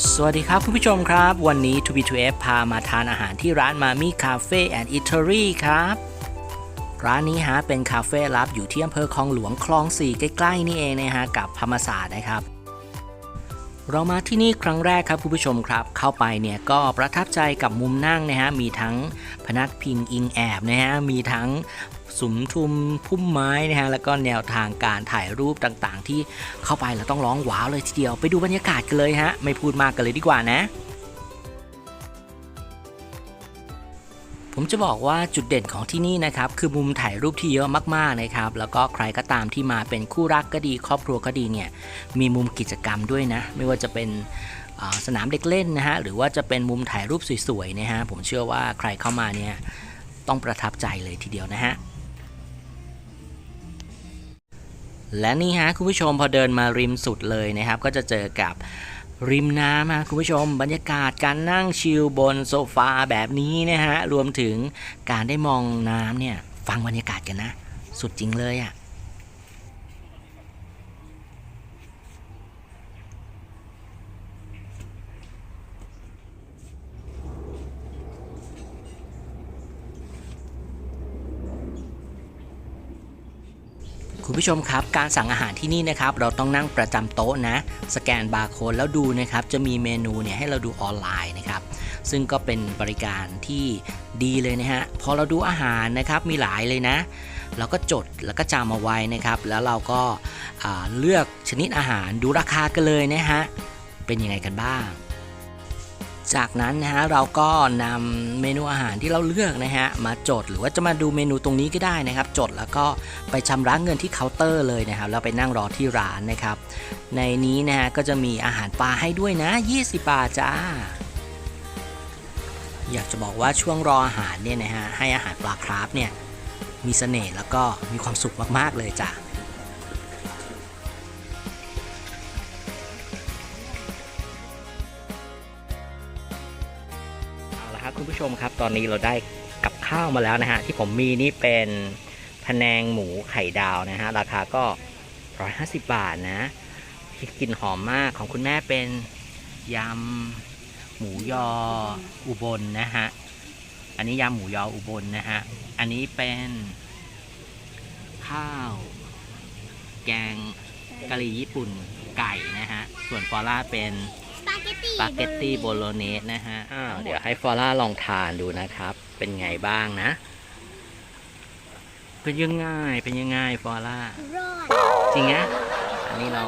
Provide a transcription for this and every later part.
สวัสดีครับคุณผู้ชมครับ วันนี้ 2 b 2 f พามาทานอาหารที่ร้านมามี่คาเฟ่แอนด์อิตาลีครับ ร้านนี้ฮะเป็นคาเฟ่ลับอยู่ที่อำเภอคลองหลวงคลองสี่ใกล้ๆนี่เองนะฮะกับธรรมศาสตร์นะครับ เรามาที่นี่ครั้งแรกครับคุณผู้ชมครับ เข้าไปเนี่ยก็ประทับใจกับมุมนั่งนะฮะมีทั้งพนักพิงอิงแอบนะฮะมีทั้ง สุมทุมพุ่มไม้นะฮะแล้วก็แนวทางการถ่ายรูปต่างๆ ที่เข้าไปแล้วต้องร้องว้าวเลยทีเดียวไปดูบรรยากาศกันเลยฮะไม่พูดมากกันเลยดีกว่านะผมจะบอกว่าจุดเด่นของที่นี่นะครับคือมุมถ่ายรูปที่เยอะมากๆนะครับแล้วก็ใครก็ตามที่มาเป็นคู่รักก็ดี ครอบครัวก็ดีเนี่ยมีมุมกิจกรรมด้วยนะ ไม่ว่าจะเป็นสนามเด็กเล่นนะฮะหรือว่าจะเป็นมุมถ่ายรูปสวยๆนะฮะผมเชื่อว่าใครเข้ามาเนี่ยต้องประทับใจเลยทีเดียวนะฮะ และนี่ฮะคุณผู้ชมพอเดินมาริมสุดเลยนะครับ ก็จะเจอกับริมน้ำฮะคุณผู้ชมบรรยากาศการนั่งชิลบนโซฟาแบบนี้นะฮะรวมถึงการได้มองน้ำเนี่ยฟังบรรยากาศกันนะ สุดจริงเลยอะ่ะ คุณผู้ชมครับการสั่งอาหารที่นี่นะครับเราต้องนั่งประจำโต๊ะนะ สแกนบาร์โค้ดแล้วดูนะครับจะมีเมนูเนี่ยให้เราดูออนไลน์นะครับซึ่งก็เป็นบริการที่ดีเลยนะฮะพอเราดูอาหารนะครับมีหลายเลยนะ เราก็จดแล้วก็จำเอาไว้นะครับ แล้วเราก็เลือกชนิดอาหารดูราคากันเลยนะฮะเป็นยังไงกันบ้าง จากนั้นนะฮะเราก็นำเมนูอาหารที่เราเลือกนะฮะมาจดหรือว่าจะมาดูเมนูตรงนี้ก็ได้นะครับ จดแล้วก็ไปชำระเงินที่เคาน์เตอร์เลยนะครับแล้วไปนั่งรอที่ร้านนะครับ ในนี้นะฮะก็จะมีอาหารปลาให้ด้วยนะ 20 บาทจ้า อยากจะบอกว่าช่วงรออาหารเนี่ยนะฮะให้อาหารปลาคราฟเนี่ยมีเสน่ห์แล้วก็มีความสุขมากๆเลยจ้ะ ครับคุณผู้ชมครับ ตอนนี้เราได้กับข้าวมาแล้วนะฮะที่ผมมีนี่เป็นพะแนงหมูไข่ดาวนะฮะราคาก็ 150 บาทนะกลิ่นหอมมากของคุณแม่เป็นยำหมูยออุบลนะฮะอันนี้ยำหมูยออุบลนะฮะอันนี้เป็นข้าว แกงกะหรี่ญี่ปุ่นไก่นะฮะส่วนฟอร่าเป็นาเกตตี้สปาเกตตี้โบโลเนสนะฮะอ้าวเดี๋ยวให้ฟอร่าลองทานดูนะครับ เป็นไงบ้างนะ เป็นยังไงเป็นยังไงฟอร่า รอดจริงนะอันนี้เรา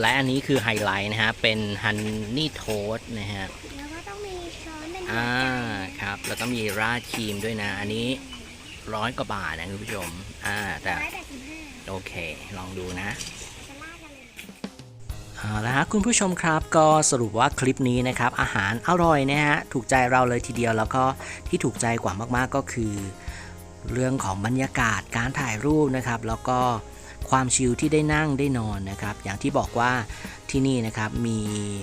และอันนี้คือไฮไลท์นะฮะ เป็นฮันนี่โทสนะฮะ แล้วก็ต้องมีช้อนเป็นอ่าครับ แล้วก็มีราดครีมด้วยนะ อันนี้ร้อยกว่าบาทนะคุณผู้ชม อ่าแต่ร้อยแปดสิบห้า โอเค ลองดูนะ เอาละฮะคุณผู้ชมครับก็สรุปว่าคลิปนี้นะครับอาหารอร่อยนะฮะถูกใจเราเลยทีเดียวแล้วก็ที่ถูกใจกว่ามากๆก็คือ เรื่องของบรรยากาศการถ่ายรูปนะครับ แล้วก็ความชิลที่ได้นั่งได้นอนนะครับ อย่างที่บอกว่าที่นี่นะครับมี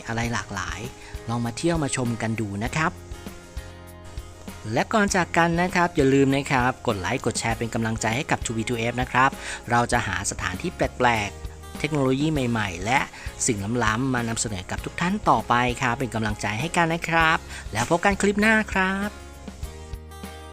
อะไรหลากหลาย ลองมาเที่ยวมาชมกันดูนะครับและก่อนจากกันนะครับ อย่าลืมนะครับ กดไลค์กดแชร์เป็นกำลังใจให้กับ2 v 2 f นะครับ เราจะหาสถานที่แปลก เทคโนโลยีใหม่ๆ และสิ่งล้ำๆมานำเสนอกับทุกท่านต่อไปครับ เป็นกำลังใจให้กันนะครับ แล้วพบกันคลิปหน้าครับ